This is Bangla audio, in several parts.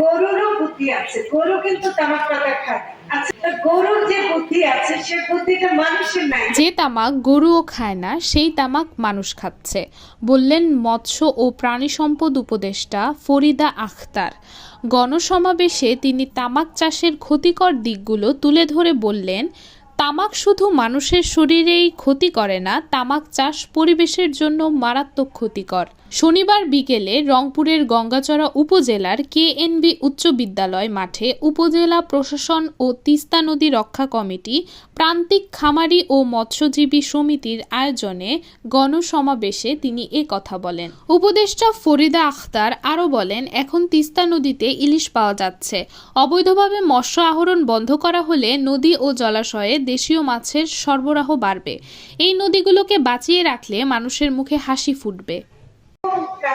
গরুরও বুদ্ধি আছে, গরু কিন্তু তামাক পাতা খায়। আচ্ছা যে যে তামাক গরুও খায় না, সেই তামাক মানুষ খাচ্ছে। বললেন মৎস্য ও প্রাণী সম্পদ উপদেষ্টা ফরিদা আখতার। গণসমাবেশে তিনি তামাক চাষের ক্ষতিকর দিকগুলো তুলে ধরে বললেন, তামাক শুধু মানুষের শরীরেই ক্ষতি করে না, তামাক চাষ পরিবেশের জন্য মারাত্মক ক্ষতিকর। শনিবার বিকেলে রংপুরের গঙ্গাচড়া উপজেলার কেএনবি উচ্চ বিদ্যালয় মাঠে উপজেলা প্রশাসন ও তিস্তা নদী রক্ষা কমিটি প্রান্তিক খামারি ও মৎস্যজীবী সমিতির আয়োজনে গণসমাবেশে তিনি এ কথা বলেন। উপদেষ্টা ফরিদা আখতার আরও বলেন, এখন তিস্তা নদীতে ইলিশ পাওয়া যাচ্ছে। অবৈধভাবে মৎস্য আহরণ বন্ধ করা হলে নদী ও জলাশয়ে দেশীয় মাছের সরবরাহ বাড়বে। এই নদীগুলোকে বাঁচিয়ে রাখলে মানুষের মুখে হাসি ফুটবে।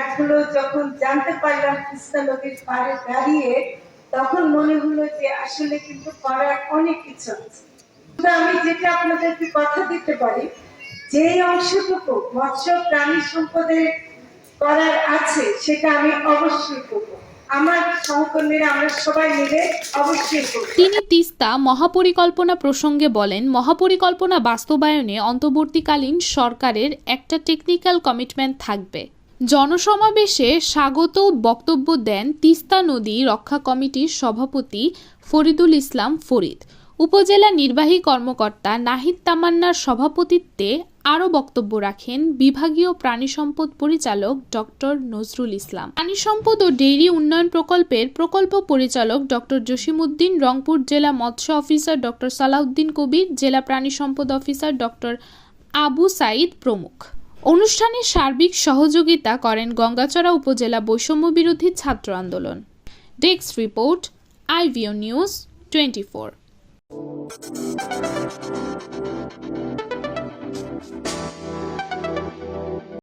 কাজগুলো যখন জানতে পারলাম তিস্তা নদীর পাড়ে দাঁড়িয়ে, তখন মনে হলো যে আসলে কিন্তু করার অনেক কিছু আছে। আমি যেটা আপনাদেরকে কথা দিতে পারি যে অংশটুকু মৎস্য প্রাণী সম্পদের করার আছে, সেটা আমি অবশ্যই করব। তিনি তিস্তা মহাপরিকল্পনা প্রসঙ্গে বলেন, মহাপরিকল্পনা বাস্তবায়নে অন্তর্বর্তীকালীন সরকারের একটা টেকনিক্যাল কমিটমেন্ট থাকবে। জনসমাবেশে স্বাগত বক্তব্য দেন তিস্তা নদী রক্ষা কমিটির সভাপতি ফরিদুল ইসলাম ফরিদ। উপজেলা নির্বাহী কর্মকর্তা নাহিদ তামান্নার সভাপতিত্বে আরও বক্তব্য রাখেন বিভাগীয় প্রাণী সম্পদ পরিচালক ডক্টর নজরুল ইসলাম। প্রাণী সম্পদ ও ডেইরি উন্নয়ন প্রকল্পের প্রকল্প পরিচালক ডক্টর জসিমউদ্দিন, রংপুর জেলা মৎস্য অফিসার ডক্টর সালাউদ্দিন কবির, জেলা প্রাণী সম্পদ অফিসার ডক্টর আবু সাইদ প্রমুখ। অনুষ্ঠানে সার্বিক সহযোগিতা করেন গঙ্গাচড়া উপজেলা বৈষম্য বিরোধী ছাত্র আন্দোলন। ডেক্স রিপোর্ট, আইভিও নিউজ টোয়েন্টি